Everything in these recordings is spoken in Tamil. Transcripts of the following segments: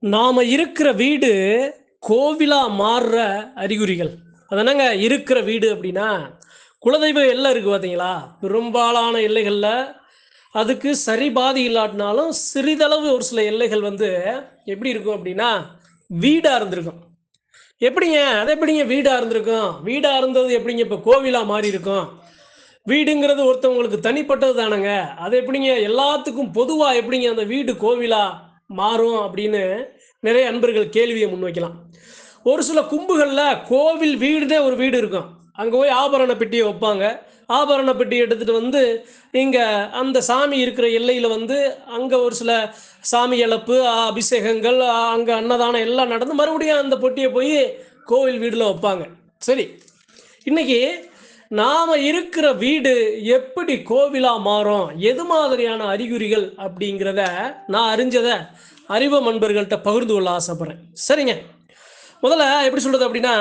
நாம இருக்கிற வீடு கோவிலா மாறுற அறிகுறிகள். அதனங்க இருக்கிற வீடு அப்படின்னா குலதெய்வம் எல்லை இருக்கு பார்த்தீங்களா பெரும்பாலான எல்லைகளில் அதுக்கு சரி பாதி இல்லாட்டினாலும் சிறிதளவு ஒரு சில எல்லைகள் வந்து எப்படி இருக்கும் அப்படின்னா வீடாக இருந்திருக்கும். எப்படிங்க? அது எப்படிங்க வீடாக இருந்திருக்கும்? வீடாக இருந்தது எப்படிங்க இப்போ கோவிலாக மாறி இருக்கும்? வீடுங்கிறது ஒருத்தவங்களுக்கு தனிப்பட்டது தானங்க. அது எப்படிங்க? எல்லாத்துக்கும் பொதுவாக எப்படிங்க அந்த வீடு கோவிலா மாறும் அப்படின்னு நிறைய அன்பர்கள் கேள்வியை முன்வைக்கலாம். ஒரு சில கும்புகளில் கோவில் வீடுதே ஒரு வீடு இருக்கும். அங்கே போய் ஆபரண பெட்டியை வைப்பாங்க. ஆபரண பெட்டி எடுத்துகிட்டு வந்து இங்கே அந்த சாமி இருக்கிற எல்லையில் வந்து அங்கே ஒரு சில சாமி இழப்பு அபிஷேகங்கள் அங்கே அன்னதானம் எல்லாம் நடந்து மறுபடியும் அந்த பொட்டியை போய் கோவில் வீடில் வைப்பாங்க. சரி. இன்னைக்கு நாம் இருக்கிற வீடு எப்படி கோவிலாக மாறும்? எது மாதிரியான அறிகுறிகள் அப்படிங்கிறத நான் அறிஞ்சதை அறிவு நண்பர்கள்ட்ட பகிர்ந்து கொள்ள ஆசைப்பட்றேன். சரிங்க. முதல்ல எப்படி சொல்கிறது அப்படின்னா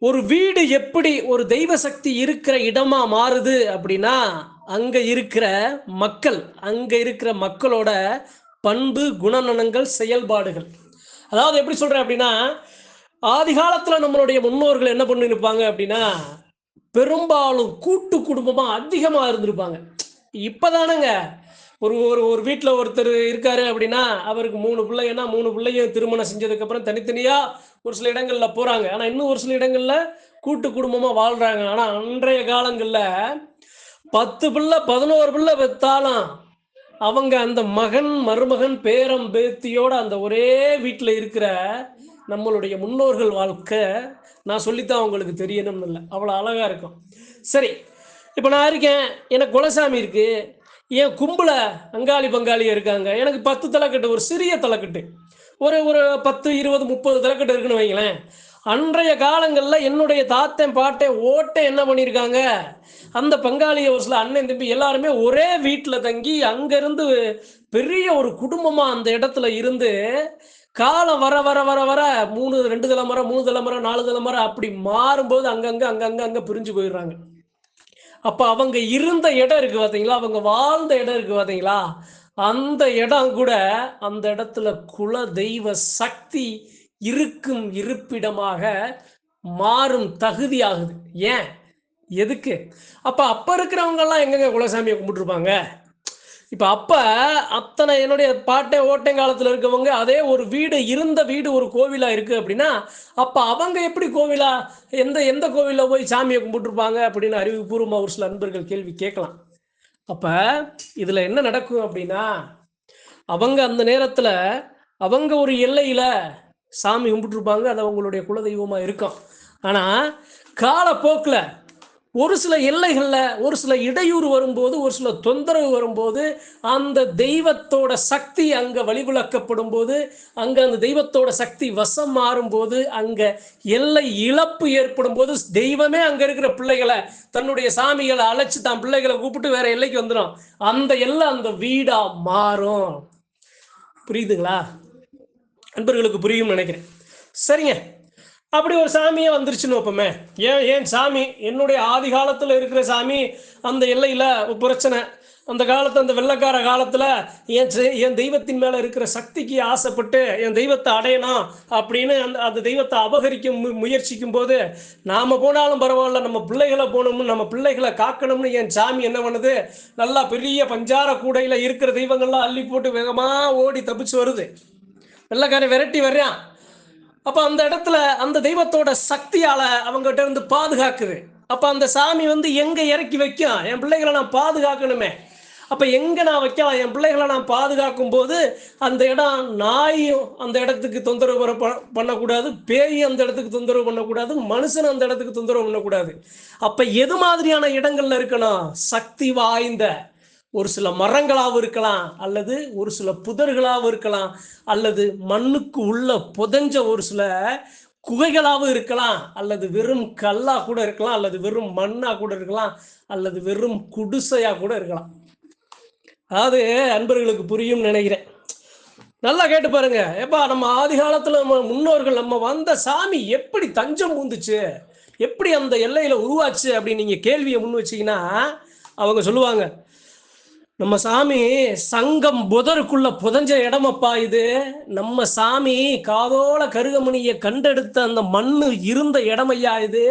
ஒரு வீடு எப்படி ஒரு தெய்வ சக்தி இருக்கிற இடமா மாறுது அப்படின்னா அங்கே இருக்கிற மக்கள் அங்கே இருக்கிற மக்களோட பண்பு குணநலங்கள் செயல்பாடுகள். அதாவது எப்படி சொல்கிறேன் அப்படின்னா ஆதிகாலத்தில் நம்மளுடைய முன்னோர்கள் என்ன பண்ணிருப்பாங்க அப்படின்னா பெரும்பாலும் கூட்டு குடும்பமாக அதிகமாக இருந்திருப்பாங்க. இப்போதானங்க. ஒரு ஒரு ஒரு வீட்டில் ஒருத்தர் இருக்காரு அப்படின்னா அவருக்கு மூணு பிள்ளைங்கன்னா மூணு பிள்ளையும் திருமணம் செஞ்சதுக்கப்புறம் தனித்தனியாக ஒரு சில இடங்களில் போகிறாங்க ஆனால் இன்னும் ஒரு சில இடங்களில் கூட்டு குடும்பமாக வாழ்கிறாங்க ஆனால் அன்றைய காலங்களில் பத்து பிள்ளை பதினோரு பிள்ளை பெற்றாலும் அவங்க அந்த மகன் மருமகன் பேரம் பேத்தியோட அந்த ஒரே வீட்டில் இருக்கிற நம்மளுடைய முன்னோர்கள் வாழ்க்கை நான் சொல்லித்தான் உங்களுக்கு தெரியணும்னு இல்லை. அவ்வளோ அழகாக இருக்கும். சரி இப்போ நான் இருக்கேன். எனக்கு குலசாமி இருக்குது என் கும்பல அங்காளி பங்காளி இருக்காங்க. எனக்கு பத்து தலைக்கட்டு ஒரு சிறிய தலைக்கட்டு. ஒரு ஒரு பத்து இருபது முப்பது தலைக்கட்டு இருக்குன்னு வைங்களேன். அன்றைய காலங்களில் என்னுடைய தாத்தன் பாட்டேன் ஓட்டை என்ன பண்ணியிருக்காங்க? அந்த பங்காளியை ஒரு சில அண்ணன் தம்பி எல்லாருமே ஒரே வீட்டில் தங்கி அங்கேருந்து பெரிய ஒரு குடும்பமாக அந்த இடத்துல இருந்து காலம் வர வர வர வர மூணு ரெண்டு தலைமுறை மூணு தலைமுறை நாலு தலைமுறை அப்படி மாறும்போது அங்கங்கே அங்கங்கே அங்க பிரிஞ்சு போயிடுறாங்க. அப்போ அவங்க இருந்த இடம் இருக்கு பார்த்தீங்களா அவங்க வாழ்ந்த இடம் இருக்கு பார்த்தீங்களா அந்த இடம் கூட அந்த இடத்துல குல தெய்வ சக்தி இருக்கும் இருப்பிடமாக மாறும் தகுதி ஆகுது ஏன்? எதுக்கு? அப்ப அப்ப இருக்கிறவங்க எல்லாம் எங்கெங்க குலசாமியை கும்பிட்டுருப்பாங்க? இப்ப அப்ப அத்தனை என்னுடைய பாட்டை ஓட்டைங்காலத்துல இருக்கவங்க அதே ஒரு வீடு இருந்த வீடு ஒரு கோவிலா இருக்கு அப்படின்னா அப்ப அவங்க எப்படி கோவிலா எந்த எந்த கோவில போய் சாமியை கும்பிட்டுருப்பாங்க அப்படின்னு அறிவுபூர்வமா ஒரு சில நண்பர்கள் கேள்வி கேட்கலாம். அப்ப இதுல என்ன நடக்கும் அப்படின்னா அவங்க அந்த நேரத்துல அவங்க ஒரு எல்லையில சாமி கும்பிட்டுருப்பாங்க அது அவங்களுடைய குலதெய்வமா இருக்கும். ஆனா காலப்போக்கில் ஒரு சில எல்லைகளில் ஒரு சில இடையூறு வரும்போது ஒரு சில தொந்தரவு வரும்போது அந்த தெய்வத்தோட சக்தி அங்கே வழிவிளக்கப்படும் போது அங்கே அந்த தெய்வத்தோட சக்தி வசம் மாறும்போது அங்கே எல்லை இழப்பு ஏற்படும் போது தெய்வமே அங்கே இருக்கிற பிள்ளைகளை தன்னுடைய சாமிகளை அழைச்சி தான் பிள்ளைகளை கூப்பிட்டு வேற எல்லைக்கு வந்துடும் அந்த எல்லை அந்த வீடா மாறும். புரியுதுங்களா? நண்பர்களுக்கு புரியும் நினைக்கிறேன். சரிங்க. அப்படி ஒரு சாமியே வந்துருச்சுன்னு வைப்போமே. ஏன் ஏன் சாமி? என்னுடைய ஆதி காலத்தில் இருக்கிற சாமி அந்த எல்லையில் ஒரு பிரச்சனை அந்த காலத்து அந்த வெள்ளக்கார காலத்தில் என் செ- என் தெய்வத்தின் மேலே இருக்கிற சக்திக்கு ஆசைப்பட்டு என் தெய்வத்தை அடையணும் அப்படின்னு அந்த அந்த தெய்வத்தை அபகரிக்க மு முயற்சிக்கும் போது நாம் போனாலும் பரவாயில்ல நம்ம பிள்ளைகளை போகணும்னு நம்ம பிள்ளைகளை காக்கணும்னு என் சாமி என்ன பண்ணுது? நல்லா பெரிய பஞ்சார கூடையில் இருக்கிற தெய்வங்கள்லாம் அள்ளி போட்டு வேகமாக ஓடி தப்பிச்சு வருது. வெள்ளைக்காரன் விரட்டி வர்றான். அப்ப அந்த இடத்துல அந்த தெய்வத்தோட சக்தியால அவங்ககிட்ட இருந்து பாதுகாக்குது. அப்ப அந்த சாமி வந்து எங்க இறக்கி வைக்கும்? என் பிள்ளைகளை நான் பாதுகாக்கணுமே. அப்ப எங்க நான் வைக்கலாம்? என் பிள்ளைகளை நான் பாதுகாக்கும் போது அந்த இடம் நாயும் அந்த இடத்துக்கு தொந்தரவு பண்ணக்கூடாது. பேயும் அந்த இடத்துக்கு தொந்தரவு பண்ணக்கூடாது. மனுஷன் அந்த இடத்துக்கு தொந்தரவு பண்ணக்கூடாது. அப்ப எது மாதிரியான இடங்கள்ல இருக்கணும்? சக்தி வாய்ந்த ஒரு சில மரங்களாகவும் இருக்கலாம் அல்லது ஒரு சில புதர்களாகவும் இருக்கலாம் அல்லது மண்ணுக்கு உள்ள புதஞ்ச ஒரு சில குகைகளாகவும் இருக்கலாம் அல்லது வெறும் கல்லா கூட இருக்கலாம் அல்லது வெறும் மண்ணாக கூட இருக்கலாம் அல்லது வெறும் குடிசையாக கூட இருக்கலாம். அதாவது அன்பர்களுக்கு புரியும் நினைக்கிறேன். நல்லா கேட்டு பாருங்க. ஏப்பா நம்ம ஆதி காலத்துல நம்ம முன்னோர்கள் நம்ம வந்த சாமி எப்படி தஞ்சம் பூந்துச்சு? எப்படி அந்த எல்லையில உருவாச்சு அப்படின்னு நீங்க கேள்வியை முன் வச்சீங்கன்னா அவங்க சொல்லுவாங்க நம்ம சாமி சங்கம் புதருக்குள்ள புதஞ்ச இடமப்பா இது. நம்ம சாமி காதோல கருகமணியை கண்டெடுத்த அந்த மண்ணு இருந்த இடமையா இது.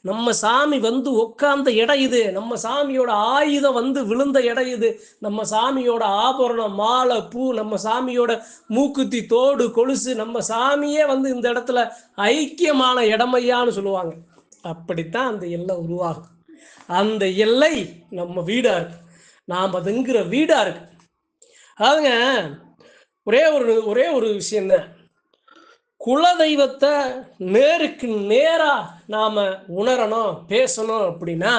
நம்ம சாமி வந்து உட்கார்ந்த இடம் இது. நம்ம சாமியோட ஆயுதம் வந்து விழுந்த இடம் இது. நம்ம சாமியோட ஆபரணம் மாலை பூ நம்ம சாமியோட மூக்குத்தி தோடு கொலுசு நம்ம சாமியே வந்து இந்த இடத்துல ஐக்கியமான இடமையான்னு சொல்லுவாங்க. அப்படித்தான் அந்த எல்லை உருவாகும். அந்த எல்லை நம்ம வீடாக இருக்கு. நாம் அதுங்கிற வீடா இருக்கு. அதாவதுங்க ஒரே ஒரு ஒரே ஒரு விஷயம்தான் குலதெய்வத்தை நேருக்கு நேரா நாம உணரணும் பேசணும் அப்படின்னா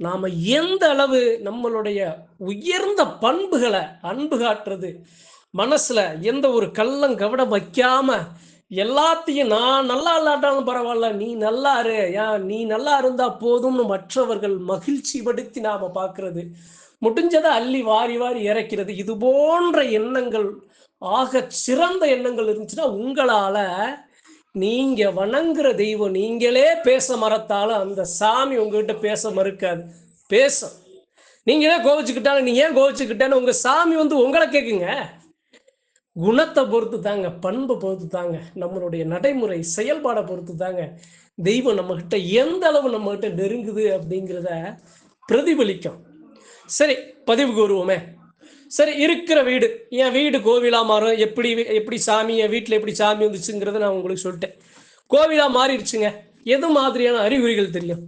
நாம் எந்த அளவு நம்மளுடைய உயர்ந்த பண்புகளை அன்பு காட்டுறது மனசில் எந்த ஒரு கள்ளம் கவடம் வைக்காமல் எல்லாத்தையும் நான் நல்லா இல்லாட்டாலும் பரவாயில்ல நீ நல்லா இரு. ஏன் நீ நல்லா இருந்தா போதும்னு மற்றவர்கள் மகிழ்ச்சி படுத்தி நாம பார்க்கறது. முடிஞ்சதை அள்ளி வாரி வாரி இறைக்கிறது. இது போன்ற எண்ணங்கள் ஆக சிறந்த எண்ணங்கள் இருந்துச்சுன்னா உங்களால நீங்க வணங்குற தெய்வம் நீங்களே பேச மறத்தாலும் அந்த சாமி உங்ககிட்ட பேச மறுக்காது. பேசும் நீங்களே கோவிச்சுக்கிட்டாலும் நீ ஏன் கோவிச்சுக்கிட்டேன்னு உங்க சாமி வந்து உங்களை கேட்குங்க குணத்தை பொறுத்து தாங்க பண்பை பொறுத்து தாங்க நம்மளுடைய நடைமுறை செயல்பாடை பொறுத்து தாங்க தெய்வம் நம்மக்கிட்ட எந்த அளவு நம்மகிட்ட நெருங்குது அப்படிங்கிறத பிரதிபலிக்கும். சரி பதிவுக்கு வருவோமே சரி இருக்கிற வீடு என் வீடு கோவிலா மாறும் எப்படி எப்படி சாமி என் வீட்டில் எப்படி சாமி வந்துச்சுங்கிறத நான் உங்களுக்கு சொல்லிட்டேன். கோவிலா மாறிடுச்சுங்க. எது மாதிரியான அறிகுறிகள் தெரியும்?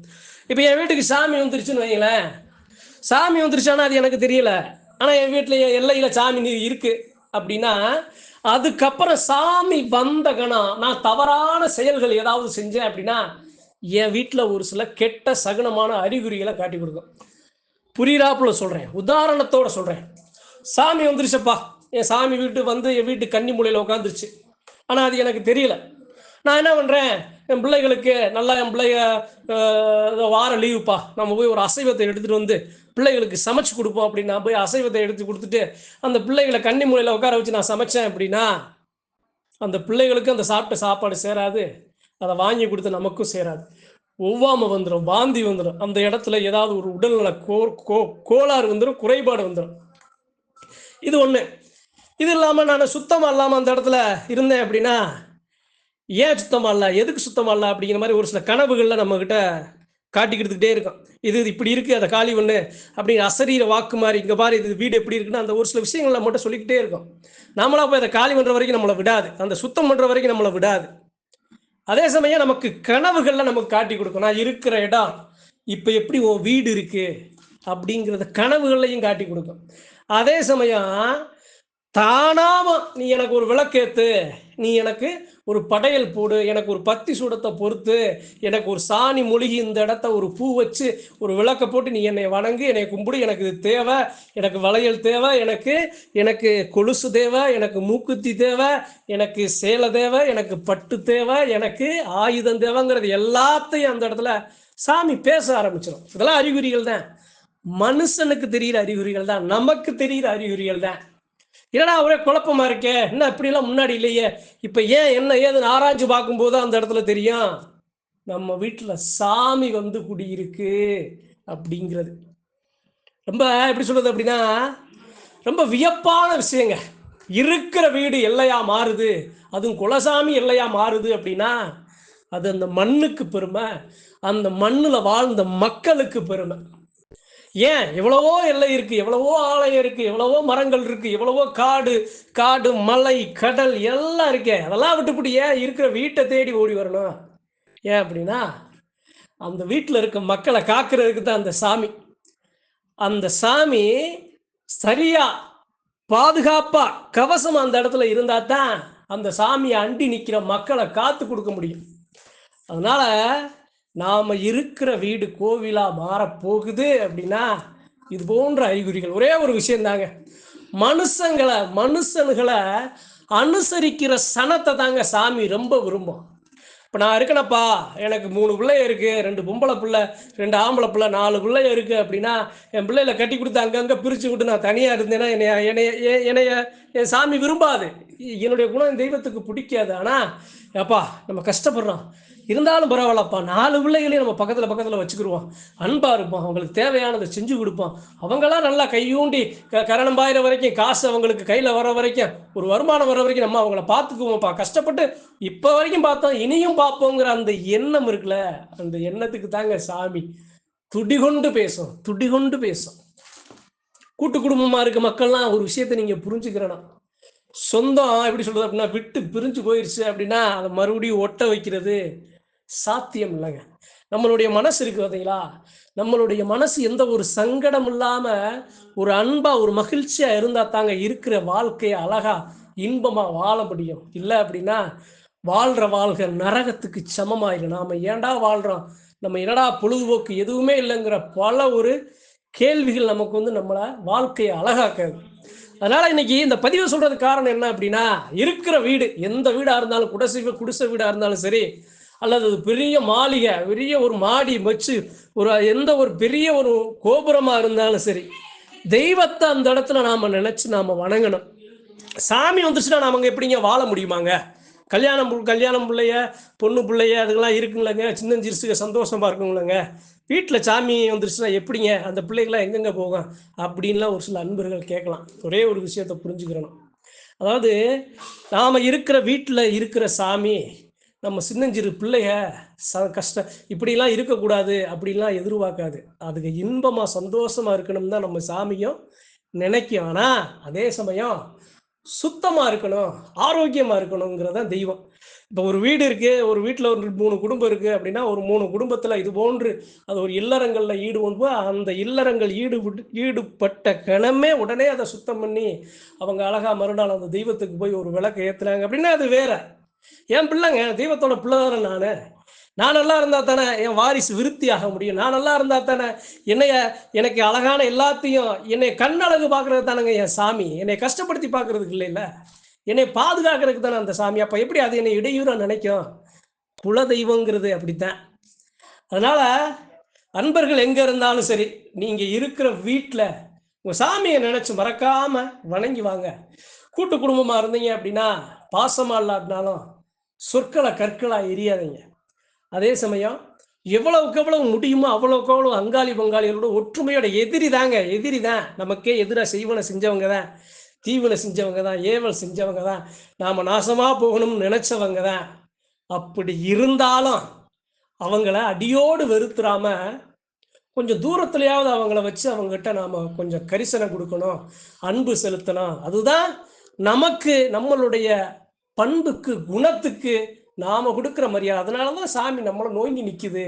இப்போ என் வீட்டுக்கு சாமி வந்துருச்சுன்னு வைங்களேன். சாமி வந்துருச்சானா அது எனக்கு தெரியல. ஆனால் என் வீட்டில் எல்லையில் சாமி இருக்குது அப்படின்னா அதுக்கப்புறம் சாமி வந்த கணம் நான் தவறான செயல்கள் ஏதாவது செஞ்சேன் அப்படின்னா என் வீட்டில் ஒரு சில கெட்ட சகுனமான அறிகுறிகளை காட்டி கொடுக்கும். புரியுறாப்புல சொல்கிறேன் உதாரணத்தோட சொல்கிறேன் சாமி வந்துருச்சப்பா. என் சாமி வீட்டு வந்து என் வீட்டு கன்னி மூலையில் உட்காந்துருச்சு ஆனால் அது எனக்கு தெரியல. நான் என்ன பண்ணுறேன் என் பிள்ளைகளுக்கு நல்லா என் பிள்ளைய வார வாரம் லீவுப்பா. நம்ம போய் ஒரு அசைவத்தை எடுத்துகிட்டு வந்து பிள்ளைகளுக்கு சமைச்சு கொடுப்போம் அப்படின்னு நான் போய் அசைவத்தை எடுத்து கொடுத்துட்டு அந்த பிள்ளைகளை கன்னி மூலையில் உட்கார வச்சு நான் சமைச்சேன் அப்படின்னா அந்த பிள்ளைகளுக்கு அந்த சாப்பிட்ட சாப்பாடு சேராது. அதை வாங்கி கொடுத்து நமக்கும் சேராது. ஒவ்வாமை வந்துடும் வாந்தி வந்துடும் அந்த இடத்துல ஏதாவது ஒரு உடல்நல கோ கோ கோளாறு வந்துடும் குறைபாடு வந்துடும் இது ஒன்று இது இல்லாமல் நான் சுத்தமாக இல்லாமல் அந்த இடத்துல இருந்தேன் அப்படின்னா ஏன் சுத்தமாக இல்லை? எதுக்கு சுத்தமாக இல்லை? அப்படிங்கிற மாதிரி ஒரு சில கனவுகளில் நம்மக்கிட்ட காட்டிக்கிட்டுக்கிட்டே இருக்கும் இது இது இப்படி இருக்குது அதை காலி ஒன்று அப்படிங்கிற அசரீர வாக்கு மாதிரி இங்கே பாரு இது வீடு எப்படி இருக்குன்னு அந்த ஒரு சில விஷயங்களை மட்டும் சொல்லிக்கிட்டே இருக்கும். நாமளா போய் அதை காலி பண்ணுற வரைக்கும் நம்மளை விடாது. அந்த சுத்தம் பண்ணுற வரைக்கும் நம்மளை விடாது. அதே சமயம் நமக்கு கனவுகளில் நமக்கு காட்டி கொடுக்கும். நான் இருக்கிற இடம் இப்போ எப்படி உன் வீடு இருக்கு அப்படிங்கிறத கனவுகள்லையும் காட்டி கொடுக்கும். அதே சமயம் தானாம நீ எனக்கு ஒரு விளக்கேத்து நீ எனக்கு ஒரு படையல் போடு எனக்கு ஒரு பத்தி சூடத்தை பொறுத்து எனக்கு ஒரு சாணி மொழிகி இந்த இடத்த ஒரு பூ வச்சு ஒரு விளக்க போட்டு நீ என்னை வணங்கு என்னை கும்பிடு எனக்கு இது தேவை எனக்கு வளையல் தேவை எனக்கு எனக்கு கொலுசு தேவை எனக்கு மூக்குத்தி தேவை எனக்கு சேலை தேவை எனக்கு பட்டு தேவை எனக்கு ஆயுதம் தேவைங்கிறது எல்லாத்தையும் அந்த இடத்துல சாமி பேச ஆரம்பிச்சிடும் இதெல்லாம் அறிகுறிகள் தான். மனுஷனுக்கு தெரிகிற அறிகுறிகள் தான் நமக்கு தெரிகிற அறிகுறிகள் தான். என்னடா ஒரே குழப்பமா இருக்கே? என்ன இப்படிலாம் முன்னாடி இல்லையே? இப்ப ஏன் என்ன ஏதுன்னு ஆராய்ச்சி பார்க்கும்போது அந்த இடத்துல தெரியும். நம்ம வீட்டில் சாமி வந்து குடியிருக்கு அப்படிங்கிறது. ரொம்ப எப்படி சொல்றது அப்படின்னா ரொம்ப வியப்பான விஷயங்க. இருக்கிற வீடு எல்லையா மாறுது. அதுவும் குலசாமி எல்லையா மாறுது அப்படின்னா அது அந்த மண்ணுக்கு பெருமை. அந்த மண்ணில் வாழ்ந்த மக்களுக்கு பெருமை. ஏன்? எவ்வளவோ எல்லை இருக்கு எவ்வளவோ ஆலயம் இருக்கு எவ்வளவோ மரங்கள் இருக்கு எவ்வளவோ காடு காடு மலை கடல் எல்லாம் இருக்கே. அதெல்லாம் விட்டுப்புட்டு ஏன் இருக்கிற வீட்டை தேடி ஓடி வரணும்? ஏன் அப்படின்னா அந்த வீட்டில் இருக்க மக்களை காக்கிறதுக்கு தான் அந்த சாமி. அந்த சாமி சரியா பாதுகாப்பா கவசம் அந்த இடத்துல இருந்தா தான் அந்த சாமியை அண்டி நிற்கிற மக்களை காத்து கொடுக்க முடியும். அதனால நாம இருக்கிற வீடு கோவிலா மாறப்போகுது அப்படின்னா இது போன்ற அறிகுறிகள். ஒரே ஒரு விஷயம் தாங்க மனுஷங்களை மனுஷனுகளை அனுசரிக்கிற சனத்தை தாங்க சாமி ரொம்ப விரும்பும். இப்போ நான் இருக்கேனப்பா எனக்கு மூணு பிள்ளை இருக்கு ரெண்டு பொம்பளை பிள்ளை ரெண்டு ஆம்பளை பிள்ளை நாலு பிள்ளை இருக்கு அப்படின்னா என் பிள்ளைகளை கட்டி கொடுத்து அங்கங்கே பிரித்து விட்டு நான் தனியாக இருந்தேன்னா என்னைய என்னைய என்னைய என் சாமி விரும்பாது. என்னுடைய குணம் தெய்வத்துக்கு பிடிக்காது. ஆனால் ஏப்பா நம்ம கஷ்டப்படுறோம். இருந்தாலும் பரவாயில்லப்பா நாலு பிள்ளைகளையும் நம்ம பக்கத்தில் பக்கத்தில் வச்சுக்கிடுவோம் அன்பாக இருப்போம். அவங்களுக்கு தேவையானதை செஞ்சு கொடுப்போம். அவங்களாம் நல்லா கையூண்டி க கரணம் பாயிற வரைக்கும் காசு அவங்களுக்கு கையில் வர வரைக்கும் ஒரு வருமானம் வர வரைக்கும் நம்ம அவங்கள பார்த்துக்குவோம்ப்பா. கஷ்டப்பட்டு இப்போ வரைக்கும் பார்த்தோம் இனியும் பார்ப்போங்கிற அந்த எண்ணம் இருக்குல்ல அந்த எண்ணத்துக்கு தாங்க சாமி. துடிகொண்டு பேசும் துடிகொண்டு பேசும். கூட்டு குடும்பமாக இருக்க மக்கள்லாம் ஒரு விஷயத்தை நீங்கள் புரிஞ்சுக்கிறேன்னா சொந்தம் எப்படி சொல்றது அப்படின்னா விட்டு பிரிஞ்சு போயிருச்சு அப்படின்னா அதை மறுபடியும் ஒட்ட வைக்கிறது சாத்தியம் இல்லைங்க. நம்மளுடைய மனசு இருக்கு பார்த்தீங்களா நம்மளுடைய மனசு எந்த ஒரு சங்கடம் இல்லாம ஒரு அன்பா ஒரு மகிழ்ச்சியா இருந்தா தாங்க இருக்கிற வாழ்க்கையை அழகா இன்பமா வாழ முடியும். இல்லை அப்படின்னா வாழ்ற வாழ்க நரகத்துக்கு சமமாயிரு நாம ஏன்டா வாழ்றோம்? நம்ம என்னடா பொழுதுபோக்கு எதுவுமே இல்லைங்கிற பல ஒரு கேள்விகள் நமக்கு வந்து நம்மளை வாழ்க்கையை அழகாக்காது. அதனால இன்னைக்கு இந்த பதிவை சொல்றது காரணம் என்ன அப்படின்னா இருக்கிற வீடு எந்த வீடா இருந்தாலும் குடிசை குடிசை வீடா இருந்தாலும் சரி அல்லது பெரிய மாளிகை பெரிய ஒரு மாடி வச்சு ஒரு எந்த ஒரு பெரிய ஒரு கோபுரமா இருந்தாலும் சரி தெய்வத்தை அந்த இடத்துல நாம நினைச்சு நாம வணங்கணும். சாமி வந்துச்சுன்னா நாம அங்க எப்படிங்க வாழ முடியுமாங்க? கல்யாணம் பு- கல்யாணம் பிள்ளைய பொண்ணு பிள்ளைய அதுக்கெல்லாம் இருக்குங்களேங்க. சின்னஞ்சிறுசுக சந்தோஷமா இருக்குங்களேங்க. வீட்டில் சாமி வந்துருச்சுன்னா எப்படிங்க? அந்த பிள்ளைகளாம் எங்கெங்க போகும்? அப்படின்லாம் ஒரு சில அன்பர்கள் கேட்கலாம். ஒரே ஒரு விஷயத்த புரிஞ்சுக்கிறணும். அதாவது நாம் இருக்கிற வீட்டில் இருக்கிற சாமி நம்ம சின்னஞ்சிறு பிள்ளைய ச கஷ்டம் இப்படிலாம் இருக்கக்கூடாது அப்படிலாம் எதிர்பார்க்காது. அதுக்கு இன்பமாக சந்தோஷமாக இருக்கணும் தான் நம்ம சாமியும் நினைக்கும். ஆனால் அதே சமயம் சுத்தமாக இருக்கணும் ஆரோக்கியமாக இருக்கணுங்கிறது தான் தெய்வம். இப்போ ஒரு வீடு இருக்கு ஒரு வீட்டில் ஒரு மூணு குடும்பம் இருக்கு அப்படின்னா ஒரு மூணு குடும்பத்தில் இது போன்று அது ஒரு இல்லறங்களில் ஈடுபடுவோ அந்த இல்லறங்கள் ஈடுபட்டு ஈடுபட்ட கணமே உடனே அதை சுத்தம் பண்ணி அவங்க அழகா மறுநாள் அந்த தெய்வத்துக்கு போய் ஒரு விளக்கு ஏற்றுனாங்க அப்படின்னா அது வேற. என் பிள்ளைங்க தெய்வத்தோட பிள்ளை தானே நான்? நான் நல்லா இருந்தா தானே என் வாரிசு விருத்தி ஆக முடியும். நான் நல்லா இருந்தா தானே என்னைய எனக்கு அழகான எல்லாத்தையும் என்னை கண்ணழகு பார்க்கறது தானேங்க என் சாமி. என்னை கஷ்டப்படுத்தி பார்க்கறதுக்கு இல்லைல்ல என்னை பாதுகாக்கிறதுக்கு தானே அந்த சாமி. அப்போ எப்படி அது என்னை இடையூறாக நினைக்கும்? குல தெய்வங்கிறது அப்படித்தான். அதனால அன்பர்கள் எங்க இருந்தாலும் சரி நீங்க இருக்கிற வீட்டில் உங்க சாமியை நினைச்சு மறக்காம வணங்கி வாங்க. கூட்டு குடும்பமா இருந்தீங்க அப்படின்னா பாசமா இல்லாட்டினாலும் சொற்களை கற்களா எரியாதீங்க. அதே சமயம் எவ்வளவுக்கு எவ்வளவு முடியுமோ அவ்வளவுக்கு அவ்வளவு அங்காளி பங்காளிகளோட ஒற்றுமையோட எதிரி தாங்க எதிரி தான் நமக்கே எதிராக செய்வனை செஞ்சவங்க தான் தீவனை செஞ்சவங்க தான் ஏவல் செஞ்சவங்க தான் நாம் நாசமாக போகணும்னு நினைச்சவங்க தான் அப்படி இருந்தாலும் அவங்கள அடியோடு வெறுத்துறாம கொஞ்சம் தூரத்துலையாவது அவங்கள வச்சு அவங்ககிட்ட நாம் கொஞ்சம் கரிசனை கொடுக்கணும் அன்பு செலுத்தணும். அதுதான் நமக்கு நம்மளுடைய பண்புக்கு குணத்துக்கு நாம கொடுக்குற மரியாதை அதனால தான் சாமி நம்மளை நோங்கி நிக்குது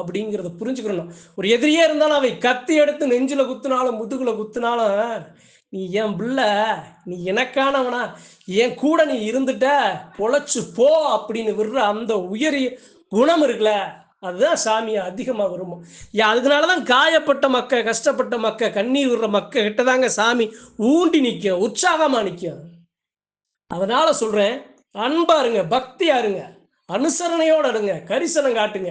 அப்படிங்கிறத புரிஞ்சுக்கணும். ஒரு எதிரியே இருந்தாலும் அவை கத்தி எடுத்து நெஞ்சில குத்துனாலும் முதுகுல குத்துனாலும் நீ என் பிள்ள நீ எனக்கானவனா என் கூட நீ இருந்துட்ட பொழைச்சு போ அப்படின்னு விடுற அந்த உயரிய குணம் இருக்குல்ல அதுதான் சாமியை அதிகமாக விரும்பும். ஏன் அதனாலதான் காயப்பட்ட மக்க கஷ்டப்பட்ட மக்க கண்ணீர் விடுற மக்க கிட்டதாங்க சாமி ஊண்டி நிற்கும் உற்சாகமாக நிற்கும் அதனால சொல்றேன் அன்பா இருங்க பக்தியா இருங்க அனுசரணையோட இருங்க கரிசனம் காட்டுங்க.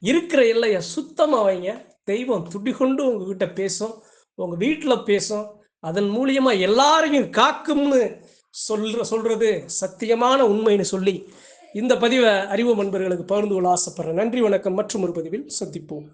இருக்கிற இல்லைய சுத்தமாக வைங்க. தெய்வம் துடிகொண்டு உங்ககிட்ட பேசும் உங்க வீட்டில் பேசும். அதன் மூலியமா எல்லாரையும் காக்கும்னு சொல்ற சொல்றது சத்தியமான உண்மைன்னு சொல்லி இந்த பதிவை அறிவு நண்பர்களுக்கு பகிர்ந்து கொள்ள ஆசைப்படுறேன். நன்றி வணக்கம். மற்றும் ஒரு பதிவில் சந்திப்போம்.